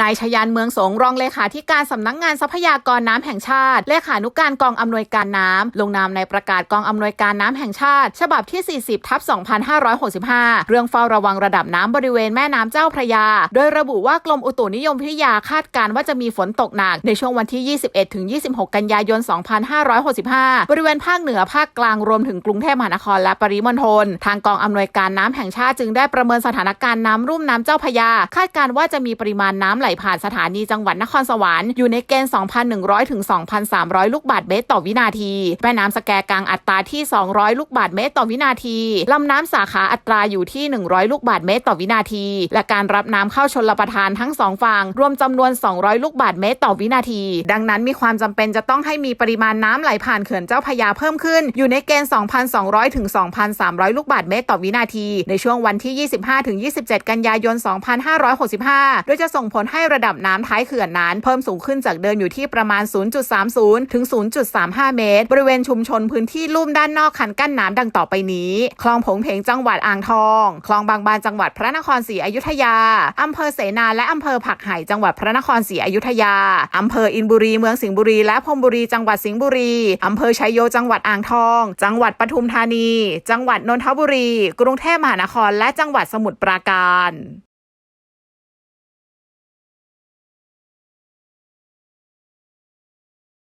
นายชยานเมืองสงรองเลขาธิการสำนักงานทรัพยากรน้ำแห่งชาติ เลขานุการกองอำนวยการน้ำ ลงนามในประกาศกองอำนวยการน้ำแห่งชาติ ฉบับที่ 40 ทับ 2565 เรื่องเฝ้าระวังระดับน้ำบริเวณแม่น้ำเจ้าพระยา โดยระบุว่ากรมอุตุนิยมวิทยาคาดการณ์ว่าจะมีฝนตกหนัก ในช่วงวันที่ 21 ถึง 26 กันยายน 2565 บริเวณภาคเหนือภาคกลางรวมถึงกรุงเทพมหานครและปริมณฑลทางกองอำนวยการน้ำแห่งชาติจึงได้ประเมินสถานการณ์น้ำรุ่มน้ำเจ้าพระยา คาดการณ์ว่าจะมีปริมาณน้ำไหลผ่านสถานีจังหวัดนครสวรรค์อยู่ในเกณฑ์ 2,100 ถึง 2,300 ลูกบาศก์เมตรต่อวินาที แม่น้ำสแกกลางอัตราที่ 200 ลูกบาศก์เมตรต่อวินาที ลำน้ำสาขาอัตราอยู่ที่ 100 ลูกบาศก์เมตรต่อวินาที และการรับน้ำเข้าชนรประทานทั้งสองฝั่งรวมจำนวน 200 ลูกบาศก์เมตรต่อวินาที ดังนั้นมีความจำเป็นจะต้องให้มีปริมาณน้ำไหลผ่านเขื่อนเจ้าพยาเพิ่มขึ้น อยู่ในเกณฑ์ 2,200 ถึง 2,300 ลูกบาศก์เมตรต่อวินาที ในช่วงวันที่ 25 ถึง 27 กันยายน 2565 โดยจะส่งผลให้ระดับน้ำท้ายเขื่อนนั้น เพิ่มสูงขึ้นจากเดิมอยู่ที่ประมาณ 0.30 ถึง 0.35 เมตร บริเวณชุมชนพื้นที่ลุ่มด้านนอกคันกั้นน้ำดังต่อไปนี้ คลองผงเพงจังหวัดอ่างทอง คลองบางบานจังหวัดพระนครศรีอยุธยาอำเภอเสนาและอำเภอผักไห่จังหวัดพระนครศรีอยุธยาอำเภออินบุรี เมืองสิงห์บุรี และพรมบุรี จังหวัดสิงห์บุรีอำเภอชัยโย จังหวัดอ่างทอง จังหวัดปทุมธานี จังหวัดนนทบุรี กรุงเทพมหานคร และจังหวัดสมุทรปราการ